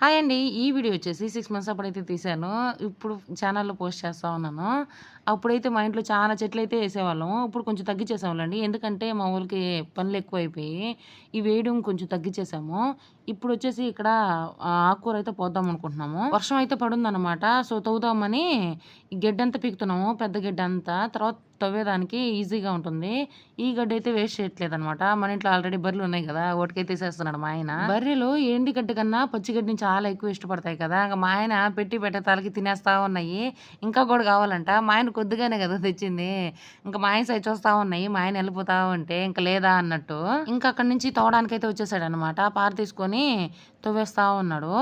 Hi అండి. ఈ video వచ్చేసి సిక్స్ మంత్స్ అప్పుడైతే తీశాను. ఇప్పుడు ఛానల్లో పోస్ట్ చేస్తూ ఉన్నాను. అప్పుడైతే మా ఇంట్లో చాలా చెట్లు అయితే వేసేవాళ్ళం. ఇప్పుడు కొంచెం తగ్గించేసాములండి ఎందుకంటే మా ఊరికి పనులు ఎక్కువైపోయి ఈ వేయడం కొంచెం తగ్గించేసాము. ఇప్పుడు వచ్చేసి ఇక్కడ ఆకుకూర అయితే పోద్దాం అనుకుంటున్నాము. వర్షం అయితే పడుందన్నమాట. సో తవ్వుదామని ఈ పీకుతున్నాము. పెద్ద గెడ్డ అంతా తర్వాత తవ్వేదానికి ఈజీగా ఉంటుంది. ఈ గడ్డి అయితే వేస్ట్ చేయట్లేదు అనమాట మన ఇంట్లో ఆల్రెడీ బర్రెలు ఉన్నాయి కదా వాటికైతే తీసేస్తున్నాడు మా ఆయన. బర్రెలు ఎండి గడ్డి కన్నా పచ్చి గడ్డిని చాలా ఎక్కువ ఇష్టపడతాయి కదా ఇంకా మా ఆయన పెట్టి పెట్టే తలకి తినేస్తా ఉన్నాయి. ఇంకా కూడా కావాలంట. మా ఆయన కొద్దిగానే కదా తెచ్చింది. ఇంకా మా ఆయన సైజ్ చూస్తా ఉన్నాయి. మా ఆయన వెళ్ళిపోతా ఉంటే ఇంకా లేదా అన్నట్టు. ఇంకా అక్కడి నుంచి తోవడానికి అయితే వచ్చేసాడు అనమాట పార తీసుకొని తవ్వేస్తా ఉన్నాడు.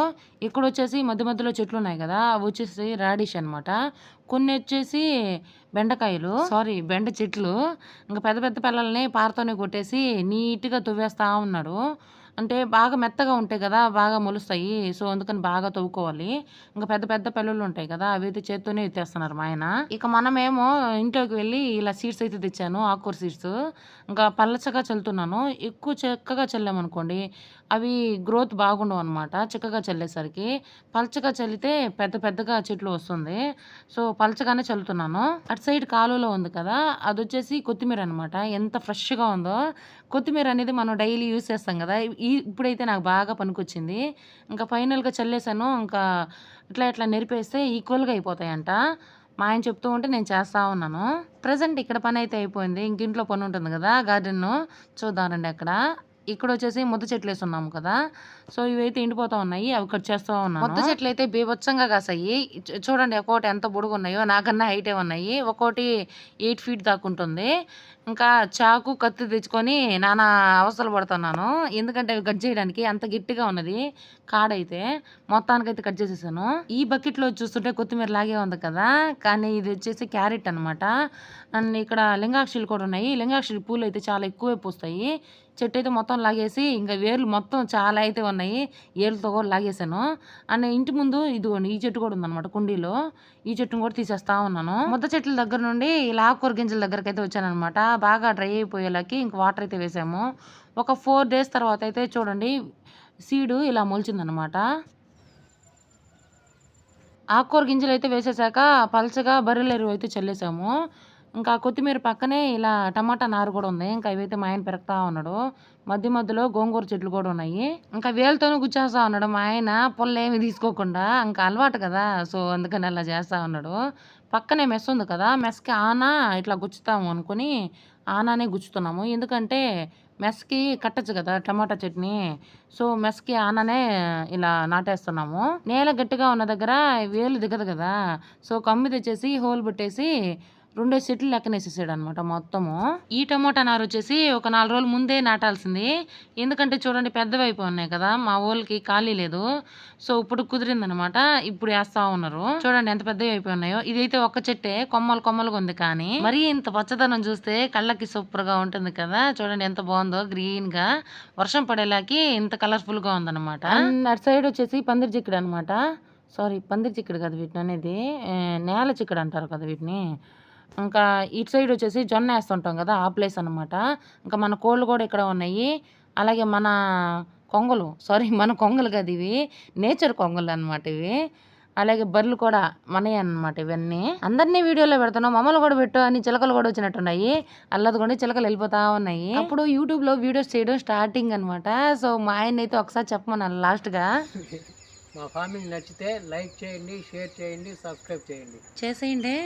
ఇక్కడ వచ్చేసి మధ్య మధ్యలో చెట్లు ఉన్నాయి కదా అవి వచ్చేసి రాడిష్ అన్నమాట. కొన్ని వచ్చేసి బెండకాయలు. సారీ బెండ చెట్లు. ఇంకా పెద్ద పెద్ద పిల్లల్ని పారతోనే కొట్టేసి నీట్గా తువ్వేస్తా ఉన్నాడు. అంటే బాగా మెత్తగా ఉంటాయి కదా బాగా మొలుస్తాయి. సో అందుకని బాగా తవ్వుకోవాలి. ఇంకా పెద్ద పెద్ద పిల్లలు ఉంటాయి కదా అవి అయితే చేత్తోనే తెస్తున్నారు మా ఆయన. ఇక మనమేమో ఇంట్లోకి వెళ్ళి ఇలా సీడ్స్ అయితే తెచ్చాను ఆకుకూర సీడ్స్. ఇంకా పల్లచగా చల్లుతున్నాను. ఎక్కువ చక్కగా చల్లామనుకోండి అవి గ్రోత్ బాగుండవు అనమాట చిక్కగా చల్లేసరికి. పల్చగా చల్లితే పెద్ద పెద్దగా చెట్లు వస్తుంది. సో పల్చగానే చల్లుతున్నాను. అటు సైడ్ కాలువలో ఉంది కదా అది వచ్చేసి కొత్తిమీర అనమాట ఎంత ఫ్రెష్గా ఉందో. కొత్తిమీర అనేది మనం డైలీ యూస్ చేస్తాం కదా ఈ ఇప్పుడైతే నాకు బాగా పనికొచ్చింది. ఇంకా ఫైనల్గా చల్లేసాను ఇంకా ఇట్లా ఇట్లా నెరిపేస్తే ఈక్వల్గా అయిపోతాయంట. మా ఆయన చెప్తూ ఉంటే నేను చేస్తూ ఉన్నాను. ప్రజెంట్ ఇక్కడ పని అయితే అయిపోయింది. ఇంకింట్లో పని ఉంటుంది కదా గార్డెన్. చూద్దామండి అక్కడ. ఇక్కడ వచ్చేసి ముద్ద చెట్లు వేసి కదా. సో ఇవైతే ఎండిపోతూ ఉన్నాయి. అవి కట్ చేస్తూ ఉన్నాను. ముద్ద చెట్లు అయితే బీభత్సంగా కాసాయి. చూడండి ఒక్కోటి ఎంత పొడుగు ఉన్నాయో నాకన్నా హైటే ఉన్నాయి. ఒక్కోటి ఎయిట్ ఫీట్ దాకా ఉంటుంది. ఇంకా చాకు కత్తి తెచ్చుకొని నానా అవసరం పడుతున్నాను. ఎందుకంటే అవి కట్ చేయడానికి అంత గట్టిగా ఉన్నది కాడైతే. మొత్తానికైతే కట్ చేసేసాను. ఈ బకెట్లో చూస్తుంటే కొత్తిమీర లాగే ఉంది కదా. కానీ ఇది వచ్చేసి క్యారెట్ అన్నమాట. అండ్ ఇక్కడ లింగాక్షులు కూడా ఉన్నాయి. లింగాక్షులు పూలు అయితే చాలా ఎక్కువే పూస్తాయి. చెట్టు అయితే మొత్తం లాగేసి ఇంకా వేర్లు మొత్తం చాలా అయితే ఉన్నాయి. ఏళ్ళతో కూడా లాగేసాను అండ్ ఇంటి ముందు ఇదిగోండి ఈ చెట్టు కూడా ఉందన్నమాట కుండీలో. ఈ చెట్టును కూడా తీసేస్తా ఉన్నాను. ముద్ద చెట్ల దగ్గర నుండి ఇలా ఆకుకూర గింజల దగ్గరకు అయితే వచ్చాను అనమాట బాగా డ్రై అయిపోయేలాకి ఇంకా వాటర్ అయితే వేసాము. ఒక ఫోర్ డేస్ తర్వాత అయితే చూడండి సీడు ఇలా మొలిచిందనమాట ఆకుకూర గింజలు అయితే వేసేసాక పల్చగా బర్రెల ఎరువు అయితే చల్లేసాము. ఇంకా కొత్తిమీర పక్కనే ఇలా టమాటా నారు కూడా ఉంది. ఇంకా ఇవైతే మా ఆయన పెరగతా ఉన్నాడు. మధ్య మధ్యలో గోంగూర చెట్లు కూడా ఉన్నాయి. ఇంకా వేలతోనే గుచ్చేస్తా ఉన్నాడు మా ఆయన. పొల్ల ఏమి తీసుకోకుండా ఇంకా అలవాటు కదా. సో అందుకని అలా చేస్తా ఉన్నాడు. పక్కనే మెస్ ఉంది కదా. మెస్కి ఆనా ఇట్లా గుచ్చుతాము అనుకుని ఆనానే గుచ్చుతున్నాము. ఎందుకంటే మెస్కి కట్టచ్చు కదా టమాటా చట్నీ. సో మెస్కి ఆననే ఇలా నాటేస్తున్నాము. నేల గట్టిగా ఉన్న దగ్గర వేలు దిగదు కదా. సో కమ్మి తెచ్చేసి హోల్ పెట్టేసి రెండో సెట్లు లెక్కనేసేసాడు అనమాట మొత్తము. ఈ టమోటా నారు వచ్చేసి ఒక నాలుగు రోజుల ముందే నాటాల్సింది. ఎందుకంటే చూడండి పెద్దవి ఉన్నాయి కదా మా ఊళ్ళకి ఖాళీ లేదు. సో ఇప్పుడు కుదిరిందనమాట ఇప్పుడు వేస్తా ఉన్నారు. చూడండి ఎంత పెద్దవి అయిపోయి ఉన్నాయో. ఇదైతే ఒక్క చెట్టే కొమ్మలు కొమ్మలుగా ఉంది కానీ. మరీ ఇంత పచ్చదనం చూస్తే కళ్ళకి సూపర్గా ఉంటుంది కదా. చూడండి ఎంత బాగుందో గ్రీన్గా వర్షం పడేలాకి ఇంత కలర్ఫుల్గా ఉందన్నమాట అటు సైడ్ వచ్చేసి పందిరి చిక్కుడు అనమాట సారీ పందిరి చిక్కుడు కదా వీటిని అనేది నేల చిక్కుడు అంటారు కదా వీటిని. ఇంకా ఇటు సైడ్ వచ్చేసి జొన్న వేస్తుంటాం కదా ఆ ప్లేస్ అనమాట ఇంకా మన కోళ్ళు కూడా ఇక్కడ ఉన్నాయి. అలాగే మన కొంగలు సారీ మన కొంగలు కదా ఇవి. నేచర్ కొంగలు అనమాట ఇవి. అలాగే బర్రెలు కూడా మనయే అన్నమాట ఇవన్నీ. అందరినీ వీడియోలో పెడుతున్నాం మమ్మల్ని కూడా పెట్టు అని చిలకలు కూడా వచ్చినట్టున్నాయి. అల్లదుకొని చిలకలు వెళ్ళిపోతా ఉన్నాయి. అప్పుడు యూట్యూబ్లో వీడియోస్ చేయడం స్టార్టింగ్ అన్నమాట. సో మా ఆయన అయితే ఒకసారి చెప్పమన్నాను లాస్ట్గా మా ఫార్మింగ్ నచ్చితే లైక్ చేయండి షేర్ చేయండి సబ్స్క్రైబ్ చేయండి. చేసేయండి.